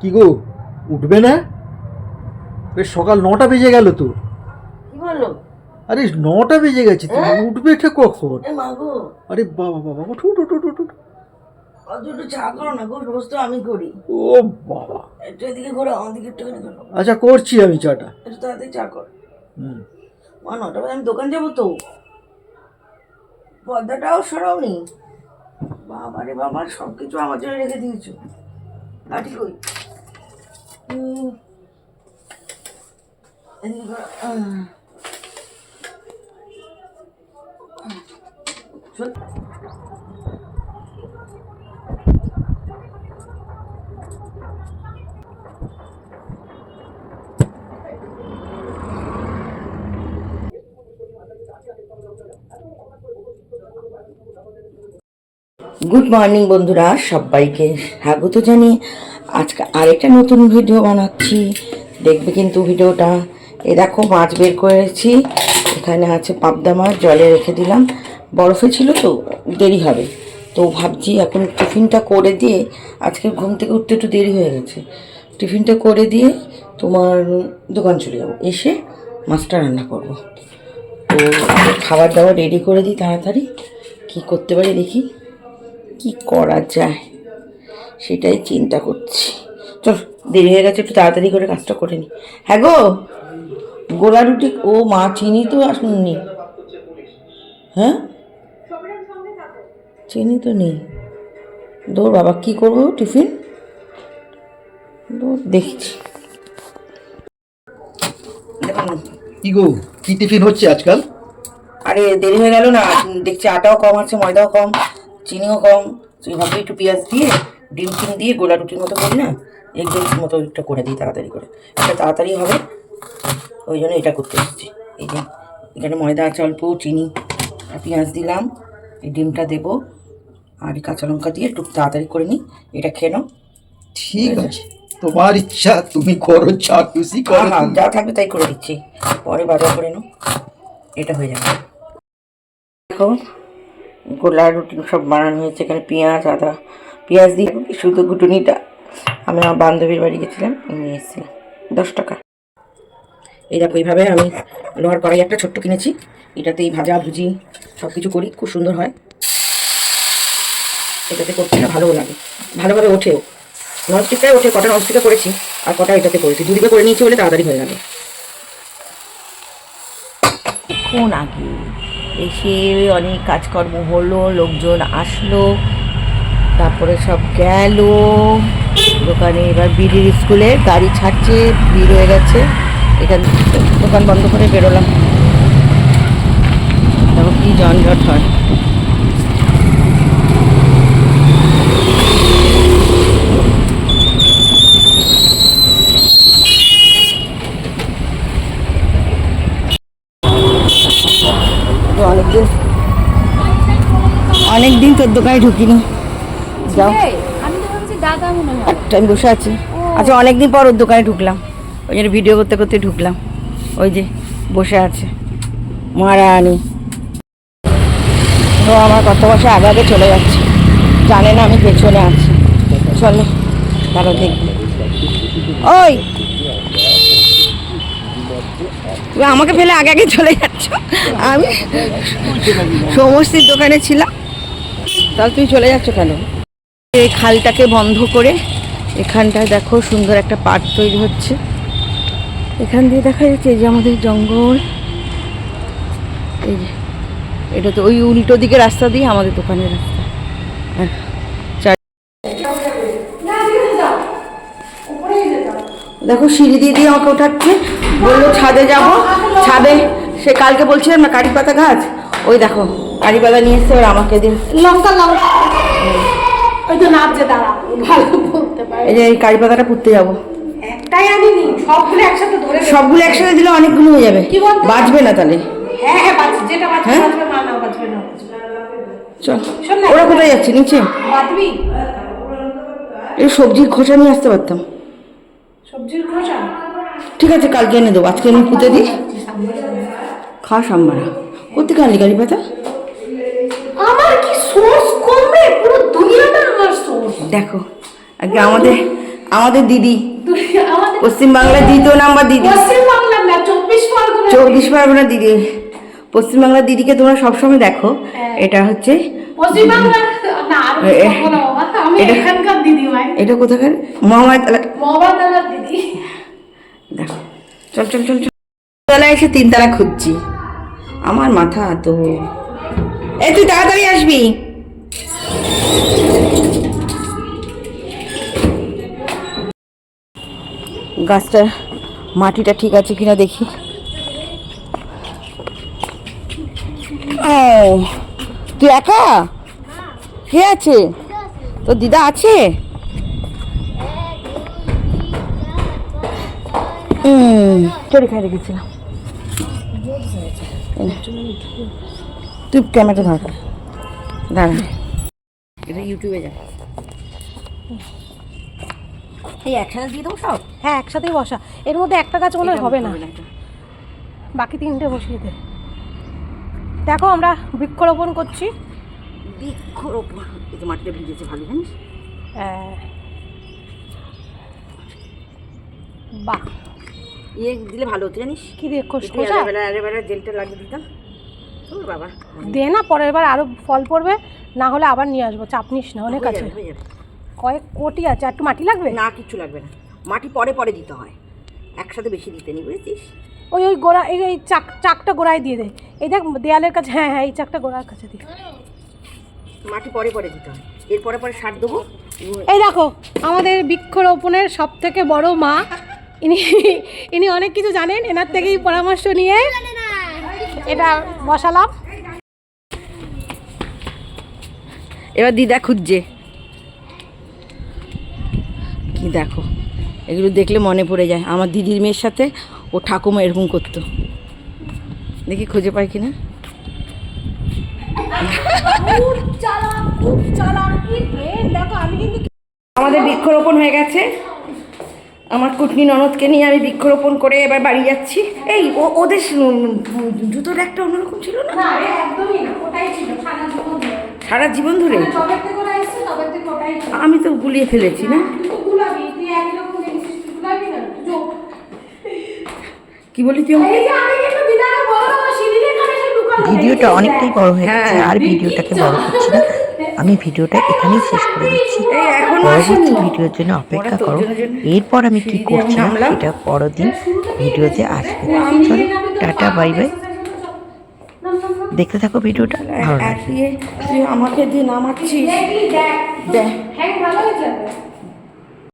কি গো উঠবে না? বেশ সকাল নটা বেজে গেল তো। কি বলল? আরে নটা বেজে গেছে তুমি উঠবে এটা কখন? আরে বাবা বাবা উঠো উঠো উঠো উঠো, উঠো। অত চা করো না গো রোজ আমি করি। ও বাবা। আচ্ছা করছি আমি চাটা। চা কর। হুম। নটা বাজে আমি দোকান যাব তো। পর্দাটাও সরাও নি বাবা রে বাবা সব কিছু আমার জন্য রেখে দিয়েছ। লাঠি কই? হুম। এদিকে করো। আহ। চল। গুড মর্নিং বন্ধুরা, সবাইকে স্বাগত জানিয়ে আজকে আরেকটা নতুন ভিডিও বানাচ্ছি। দেখবে কিন্তু ভিডিওটা এ দেখো, মাছ বের করেছি। এখানে আছে পাবদা মাছ, জলে রেখে দিলাম। বরফে ছিল তো, দেরি হবে। তো ভাবছি এখন টিফিনটা করে দিয়ে আজকে ঘুম থেকে উঠতে একটু দেরি হয়ে গেছে। টিফিনটা করে দিয়ে তোমার দোকান চলে যাব। এসে মাছটা রান্না করব। তো খাবার দাবার রেডি করে দিই তাড়াতাড়ি। কী করতে পারি দেখি। কি করা যায়? সেটাই চিন্তা করছি। চল দেরি হয়ে গেছে একটু তাড়াতাড়ি করে কাজটা করে নি। হ্যাঁ গো গোলা রুটি ও মা চিনি তো আসুননি। হ্যাঁ? চিনি তো নেই। দৌড় বাবা কি করব টিফিন? দেখছি। কি গো কি টিফিন হচ্ছে আজকাল? আরে দেরি হয়ে গেল না দেখছি আটাও কম আছে ময়দাও কম। চিনিও কম তুই ভাবছি একটু পেঁয়াজ দিয়ে ডিম টিম দিয়ে গোলা রুটির মতো করি না এগ রোল মতো একটা করে দিই তাড়াতাড়ি করে। এটা তাড়াতাড়ি হবে ওই জন্য এটা করতে এসেছি। এই যে এখানে ময়দা আছে অল্প চিনি আর পেঁয়াজ দিলাম এই ডিমটা দেবো আর কাঁচা লঙ্কা দিয়ে একটু তাড়াতাড়ি করে নিই এটা খেয়ে নাও। ঠিক আছে। তোমার ইচ্ছা তুমি করো চা খুশি করো। যা থাকবে তাই করে দিচ্ছি। পরে বাজার করে নাও এটা হয়ে যাবে। দেখো গোলা রুটি সব বানানো হয়েছে, এখানে পেঁয়াজ, আদা, পেঁয়াজ দিয়ে শুধু ঘুটুনিটা। আমি আমার বান্ধবীর বাড়ি গেছিলাম নিয়ে এসেছিলাম দশ টাকা। এই দেখো, এইভাবে আমি লোহার কড়াই একটা ছোট্ট কিনেছি। এটাতেই ভাজা, ভুজি সব কিছু করি, খুব সুন্দর হয়। এটাতে করতে না, ভালোও লাগে। ভালোভাবে ওঠেও। ননস্টিকটাই ওঠে, কটা ননস্টিকে করেছি, আর কটা এটাতে করেছি। দুদিকে করে নিয়েছি বলে তাড়াতাড়ি হয়ে গেল। কোন আগে? এসে অনেক কাজকর্ম হলো, লোকজন আসলো, তারপরে সব গেল। দোকানে এবার বিড়ির স্কুলে গাড়ি ছাড়ছে, ভিড় হয়ে গেছে। এখান দোকান বন্ধ করে বেরোলাম। তখন কি জঞ্জট হয় তো অনেকদিন অনেকদিন তোর দোকানে ঢুকিনি। যাও। আমি তো ভাবছি দাদা একটা আমি বসে আছি। আচ্ছা অনেকদিন পর ওর দোকানে ঢুকলাম। ওই জন্য ভিডিও করতে করতে ঢুকলাম। ওই যে বসে আছে। মহারানী। ও আমার কত বছর আগে আগে চলে যাচ্ছে। জানে না আমি পেছনে আছি। চলো তারও দেখবি। ওই! আমাকে ফেলে আগে আগে চলে যাচ্ছ। আমি সমস্তির দোকানে ছিলাম। তাহলে তুমি চলে যাচ্ছ কেন? এই খালটাকে বন্ধ করে এখানটায় দেখো সুন্দর একটা পার্ক তৈরি হচ্ছে। এখান দিয়ে দেখা যাচ্ছে এই যে আমাদের জঙ্গল। এই যে, এটা তো ওই উল্টো দিকে রাস্তা দিয়ে আমাদের দোকানের রাস্তা। চার- দেখো সিঁড়ি দিয়ে দিয়ে আমাকে ওঠাচ্ছে। বলল ছাদে যাব। ছাদে সে কালকে বলছিলাম না কারি পাতা গাছ? ওই দেখো। কারি পাতা নিয়ে এসছে ওরা আমাকে দিন লঙ্কা লঙ্কা। ওই তো নাচছে দাঁড়া। ভালো বলতে পারে। এই যে এই কারি পাতাটা পুঁততে যাব। একটাই আনিনি সবগুলো একসাথে ধরে সবগুলো একসাথে দিলে অনেকগুলো হয়ে যাবে? বাঁচবে না তাহলে। হ্যাঁ বাঁচবে। যেটা বাঁচবে? বাঁচবে না না বাঁচবে না চল। ওরা কোথায় যাচ্ছে? নিচে? বাঁচবি? এই সবজির খোসা নিয়ে আসতে পারতাম। সবজির খোসা? ঠিক আছে কালকে এনে দেবো। আজকে আমি পুঁতে দিই। খা সাম্বারা। কোথেকে আনলি কারি পাতা দেখো আগে আমাদের আমাদের দিদি পশ্চিমবাংলার দ্বিতীয় নাম্বার দিদি। চব্বিশ পরগনা দিদি। পশ্চিমবাংলার দিদিকে তোমরা সবসময় দেখো। হ্যাঁ। এটা হচ্ছে এ- এ- এটা- এখানকার দিদি ভাই। এটা কোথাকার? দিদি। দেখো চল চল চল চল। তলায় এসে তিনতলা খুঁজছি। আমার মাথা তো এই তুই তাড়াতাড়ি আসবি। গাছটা, মাটিটা ঠিক আছে কিনা দেখি। ও তুই একা? কে আছে? তোর দিদা আছে? চড়ি খাই রেখেছিলাম তুই ক্যামেরা ধর। দাঁড়া। এটা ইউটিউবে যা। এই একসাথে দিয়ে দেবো সব? হ্যাঁ একসাথেই বসা। এর মধ্যে একটা গাছ মনে হয় হবে না। বাকি তিনটে বসিয়ে দে। দেখো আমরা বৃক্ষরোপণ করছি। বৃক্ষরোপণ এই তো মাটিটা ভিজেছে ভালো জানিস? বাহ। ইয়ে দিলে ভালো হতো জানিস? কি দিয়ে খোস অ্যালোভেরা জেলটা লাগিয়ে দিতাম। বাবা। দে না পরের বার আরও ফল পড়বে না হলে আবার নিয়ে আসব। চাপ নিস না অনেক হয়ে আছে। হয়ে যাবে। কয়েক কোটি আছে আর একটু মাটি লাগবে? না কিচ্ছু লাগবে না। মাটি পরে পরে দিতে হয়। একসাথে বেশি দিতে নি বুঝেছিস? ওই ওই গোড়া এই এই চাক চাকটা গোড়ায় দিয়ে দে। এই দেখ দেয়ালের কাছে হ্যাঁ হ্যাঁ এই চাকটা গোড়ার কাছে দিয়ে মাটি পরে পরে দিতে হয়। এর পরে পরে সার দেবো। এই দেখো আমাদের বৃক্ষরোপণের সব থেকে বড় মা। ইনি ইনি অনেক কিছু জানেন এনার থেকেই পরামর্শ নিয়ে এটা বসালাম। এবার দিদা খুঁজছে। কি দেখো এগুলো দেখলে মনে পড়ে যায়। আমার দিদির মেয়ের সাথে ও ঠাকুমা এরকম করতো। দেখি খুঁজে পাই কিনা। আমাদের বৃক্ষরোপণ হয়ে গেছে। আমার কুটনি ননদকে নিয়ে আমি বৃক্ষরোপণ করে এবার বাড়ি যাচ্ছি। এই ও ওদের জুতোর একটা অন্যরকম ছিল না? সারা জীবন ধরে। ছিল। আমি তো গুলিয়ে ফেলেছি না তুই তো গুলাবি, তুই একই রকম দেখেছিস, তুই গুলাবি না, তুই যোগ। কি বলি তুই আমাকে? এই যে আমি কিন্তু দিদাকে বললাম, ও সিঁড়ির এখানে এসে লুকালো। ভিডিওটা অনেকটাই বড় হয়ে গেছে হ্যাঁ। আর ভিডিওটাকে বড় করছি না। আমি ভিডিওটা এখানেই শেষ করে দিচ্ছি। পরবর্তী ভিডিওর জন্য অপেক্ষা করো। এরপর আমি কি সিঁড়ি দিয়ে করছি। সেটা পরদিন ভিডিওতে আসবে। চলো টাটা বাই বাই। দেখতে থাকো ভিডিওটা ভালো লাগবে। তুই আমাকে দিয়ে নামাচ্ছিস। দেখ। হ্যাঁ, ভালো হয়েছে।